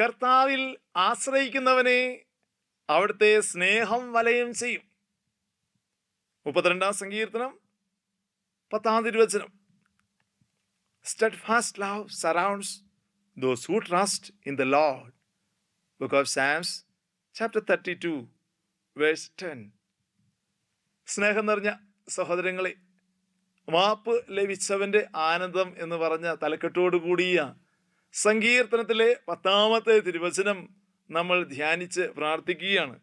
കർത്താവിൽ ആശ്രയിക്കുന്നവനെ അവിടുത്തെ സ്നേഹം വലയം ചെയ്യും. മുപ്പത്തിരണ്ടാം സങ്കീർത്തനം പത്താം തിരുവചനം. Steadfast love surrounds those who trust in the Lord book of Psalms chapter thirty two verse ten സ്നേഹം നിറഞ്ഞ സഹോദരങ്ങളെ മാപ്പ് ലഭിച്ചവന്റെ ആനന്ദം എന്ന് പറഞ്ഞ തലക്കെട്ടോടു കൂടിയ സങ്കീർത്തനത്തിലെ പത്താമത്തെ തിരുവചനം നമ്മൾ ധ്യാനിച്ച് പ്രാർത്ഥിക്കുകയാണ്.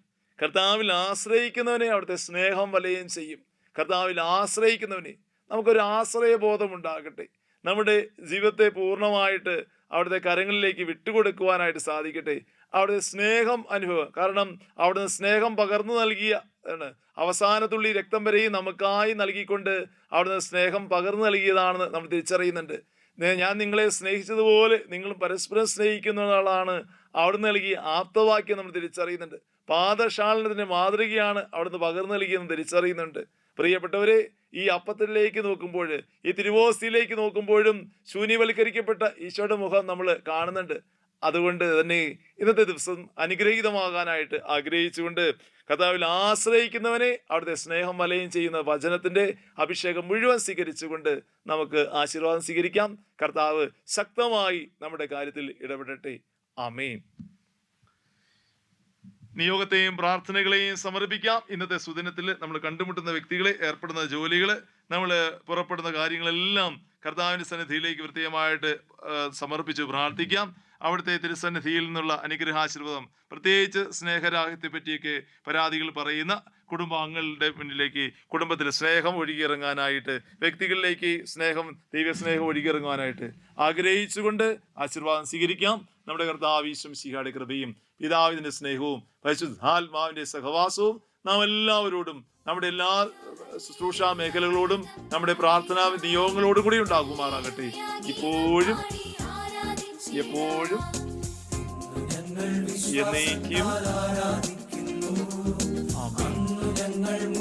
കർത്താവിൽ ആശ്രയിക്കുന്നവനെ അവിടുത്തെ സ്നേഹം വലയം ചെയ്യും. കർത്താവിൽ ആശ്രയിക്കുന്നവനെ നമുക്കൊരു ആശ്രയബോധം ഉണ്ടാകട്ടെ നമ്മുടെ ജീവിതത്തെ പൂർണമായിട്ട് അവിടുത്തെ കരങ്ങളിലേക്ക് വിട്ടുകൊടുക്കുവാനായിട്ട് സാധിക്കട്ടെ. അവിടുത്തെ സ്നേഹം അനുഭവം കാരണം അവിടുന്ന് സ്നേഹം പകർന്നു നൽകിയ ആണ്. അവസാനത്തുള്ളി രക്തം വരെയും നമുക്കായി നൽകിക്കൊണ്ട് അവിടുന്ന് സ്നേഹം പകർന്നു നൽകിയതാണെന്ന് നമ്മൾ തിരിച്ചറിയുന്നുണ്ട്. ഞാൻ നിങ്ങളെ സ്നേഹിച്ചതുപോലെ നിങ്ങൾ പരസ്പരം സ്നേഹിക്കുന്ന സ്നേഹിക്കുന്നതാണ് അവിടുന്ന് നൽകി ആപ്തവാക്യം നമ്മൾ തിരിച്ചറിയുന്നുണ്ട്. പാദശാലനത്തിന്റെ മാതൃകയാണ് അവിടുന്ന് പകർന്നു നൽകിയെന്ന് തിരിച്ചറിയുന്നുണ്ട്. പ്രിയപ്പെട്ടവരെ ഈ അപ്പത്തിലേക്ക് നോക്കുമ്പോൾ ഈ തിരുവോസ്തിയിലേക്ക് നോക്കുമ്പോഴും ശൂന്യവൽക്കരിക്കപ്പെട്ട ഈശോയുടെ മുഖം നമ്മൾ കാണുന്നുണ്ട്. അതുകൊണ്ട് തന്നെ ഇന്നത്തെ ദിവസം അനുഗ്രഹീതമാകാനായിട്ട് ആഗ്രഹിച്ചുകൊണ്ട് കഥാവിൽ ആശ്രയിക്കുന്നവനെ അവിടുത്തെ സ്നേഹം വലയം ചെയ്യുന്ന വചനത്തിന്റെ അഭിഷേകം മുഴുവൻ സ്വീകരിച്ചുകൊണ്ട് നമുക്ക് ആശീർവാദം സ്വീകരിക്കാം. കർത്താവ് ശക്തമായി നമ്മുടെ കാര്യത്തിൽ ഇടപെടട്ടെ. ആമേൻ. നിയോഗത്തെയും പ്രാർത്ഥനകളെയും സമർപ്പിക്കാം. ഇന്നത്തെ സുദിനത്തിൽ നമ്മൾ കണ്ടുമുട്ടുന്ന വ്യക്തികളെ ഏർപ്പെടുന്ന ജോലികൾ നമ്മൾ പുറപ്പെടുന്ന കാര്യങ്ങളെല്ലാം കർത്താവിന്റെ സന്നിധിയിലേക്ക് പ്രത്യേകമായിട്ട് സമർപ്പിച്ച് പ്രാർത്ഥിക്കാം. അവിടുത്തെ തിരുസന്നിധിയിൽ നിന്നുള്ള അനുഗ്രഹാശീർവാദം പ്രത്യേകിച്ച് സ്നേഹരാഹിത്യത്തെ പറ്റിയൊക്കെ പരാതികൾ പറയുന്ന കുടുംബാംഗങ്ങളുടെ മുന്നിലേക്ക് കുടുംബത്തിൽ സ്നേഹം ഒഴുകിയിറങ്ങാനായിട്ട് വ്യക്തികളിലേക്ക് സ്നേഹം ദൈവസ്നേഹം ഒഴുകിയിറങ്ങാനായിട്ട് ആഗ്രഹിച്ചുകൊണ്ട് ആശീർവാദം സ്വീകരിക്കാം. നമ്മുടെ കർത്താവീശം ശിഹാടെ കൃപയും പിതാവിന്റെ സ്നേഹവും പരിശുദ്ധാത്മാവിന്റെ സഹവാസവും നാം എല്ലാവരോടും നമ്മുടെ എല്ലാ ശുശ്രൂഷ മേഖലകളോടും നമ്മുടെ പ്രാർത്ഥനാ നിയോഗങ്ങളോടും കൂടി ഉണ്ടാകുമാറാകട്ടെ. ഇപ്പോഴും എപ്പോഴും എന്നേക്കും ആമേൻ